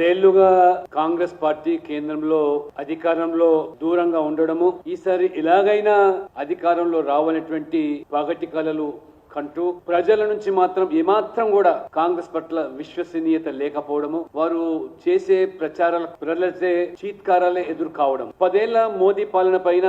పదేళ్ళుగా Congress party కేంద్రంలో అధికారంలో దూరంగా ఉండడము ఈసారి ఇలాగైనా అధికారంలో రావనటువంటి పగటి కళలు కంటూ ప్రజల నుంచి మాత్రం ఏమాత్రం కూడా కాంగ్రెస్ పట్ల విశ్వసనీయత లేకపోవడము వారు చేసే ప్రచారాల ప్రజలచే చీత్కారాలే ఎదురు కావడం పదేళ్ళ మోదీ పాలన పైన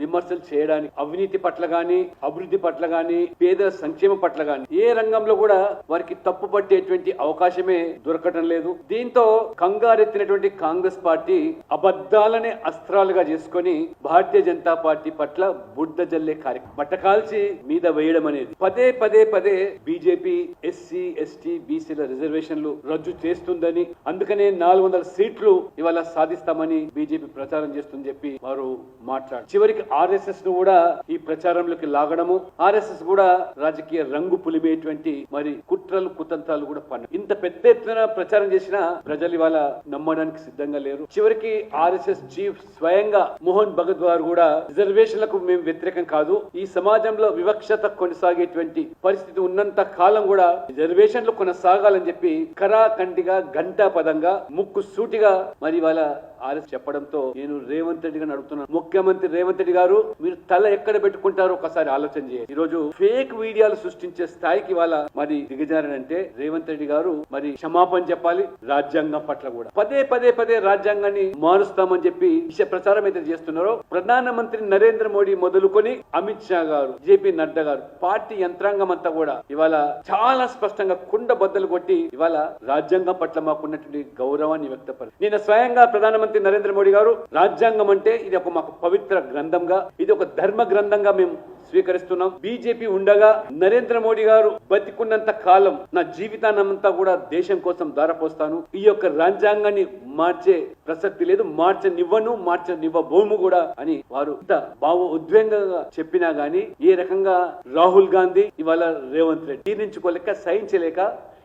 విమర్శలు చేయడానికి అవినీతి పట్ల గాని అభివృద్ధి పట్ల గాని పేద సంక్షేమ పట్ల గాని ఏ రంగంలో కూడా వారికి తప్పు పట్టేటువంటి అవకాశమే దొరకటం లేదు. దీంతో కంగారెత్తినటువంటి కాంగ్రెస్ పార్టీ అబద్దాలనే అస్త్రాలుగా చేసుకొని భారతీయ జనతా పార్టీ పట్ల బుడ్డ జల్లే కార్యక్రమం బట్టకాల్చి మీద వేయడం అనేది. పదే పదే పదే బీజేపీ ఎస్సీ ఎస్టీ బీసీల రిజర్వేషన్లు రద్దు చేస్తుందని అందుకనే నాలుగు వందల సీట్లు ఇవాళ సాధిస్తామని బీజేపీ ప్రచారం చేస్తుందని చెప్పి వారు మాట్లాడు చివరికి ఆర్ఎస్ఎస్ను కూడా ఈ ప్రచారంలోకి లాగడము ఆర్ఎస్ఎస్ కూడా రాజకీయ రంగు పులిమేటువంటి మరి కుట్రలు కుతంత్రాలు కూడా పన్ను ఇంత పెద్ద ఎత్తున ప్రచారం చేసిన ప్రజలు ఇవాళ నమ్మడానికి సిద్ధంగా లేరు. చివరికి ఆర్ఎస్ఎస్ చీఫ్ స్వయంగా మోహన్ భగత్ గారు కూడా రిజర్వేషన్లకు మేము వ్యతిరేకం కాదు ఈ సమాజంలో వివక్షత కొనసాగేటువంటి పరిస్థితి ఉన్నంత కాలం కూడా రిజర్వేషన్ రిజర్వేషన్లు కొనసాగాలని చెప్పి కరాఖండిగా గంటా పదంగా ముక్కు సూటిగా మరి ఇవాళ ఆర్ఎస్ చెప్పడంతో నేను రేవంత్ రెడ్డి గారిని అడుగుతున్నాను. ముఖ్యమంత్రి రేవంత్ రెడ్డి గారు మీరు తల ఎక్కడ పెట్టుకుంటారో ఒకసారి ఆలోచన చేయండి. ఈ రోజు ఫేక్ వీడియోలు సృష్టించే స్థాయికి ఇవాళ మరి దిగజారనంటే రేవంత్ రెడ్డి గారు మరి క్షమాపణ చెప్పాలి రాజ్యాంగం పట్ల కూడా. పదే పదే పదే రాజ్యాంగాన్ని మారుస్తామని చెప్పి విషయ ప్రచారం అయితే చేస్తున్నారో ప్రధానమంత్రి నరేంద్ర మోడీ మొదలుకొని అమిత్ షా గారు జేపీ నడ్డా గారు పార్టీ యంత్రాంగం అంతా కూడా ఇవాళ చాలా స్పష్టంగా కుండ బద్దలు కొట్టి ఇవాళ రాజ్యాంగం పట్ల మాకున్నటువంటి గౌరవాన్ని వ్యక్తపరి నేను స్వయంగా ప్రధానమంత్రి నరేంద్ర మోడీ గారు రాజ్యాంగం అంటే ఇది ఒక మాకు పవిత్ర గ్రంథంగా ఇది ఒక ధర్మ గ్రంథంగా మేము స్వీకరిస్తున్నాం. బీజేపీ ఉండగా నరేంద్ర మోడీ గారు బతికున్నంత కాలం నా జీవితాన్నంతా కూడా దేశం కోసం దారపోస్తాను ఈ యొక్క రాజ్యాంగాన్ని మార్చే ప్రసక్తి లేదు మార్చనివ్వను మార్చనివ్వబోము కూడా అని వారు భావ ఉద్వేగంగా చెప్పినా గానీ ఏ రకంగా రాహుల్ గాంధీ ఇవాళ రేవంత్ రెడ్డి జీర్ణించుకోలేక సహించలేక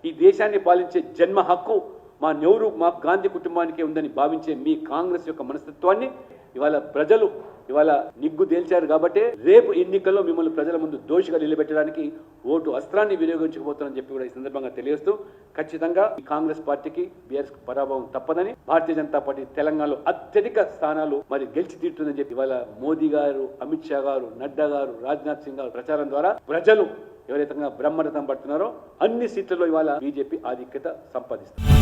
ఈ దేశాన్ని పాలించే జన్మ హక్కు మా నెహ్రూ మా గాంధీ కుటుంబానికే ఉందని భావించే మీ కాంగ్రెస్ యొక్క మనస్తత్వాన్ని ఇవాళ ప్రజలు ఇవాళ నిగ్గు తేల్చారు కాబట్టి రేపు ఎన్నికల్లో మిమ్మల్ని ప్రజల ముందు దోషిగా నిలబెట్టడానికి ఓటు అస్త్రాన్ని వినియోగించకపోతారని చెప్పి కూడా ఈ సందర్భంగా తెలియజేస్తూ ఖచ్చితంగా కాంగ్రెస్ పార్టీకి బీఆర్ఎస్ పరాభవం తప్పదని భారతీయ జనతా పార్టీ తెలంగాణలో అత్యధిక స్థానాలు మరి గెలిచి తీరుతుందని చెప్పి ఇవాళ మోదీ గారు అమిత్ షా గారు నడ్డా గారు రాజ్నాథ్ సింగ్ గారు ప్రచారం ద్వారా ప్రజలు ఎవరైతే బ్రహ్మరథం పడుతున్నారో అన్ని సీట్లలో ఇవాళ బీజేపీ ఆధిక్యత సంపాదిస్తుంది.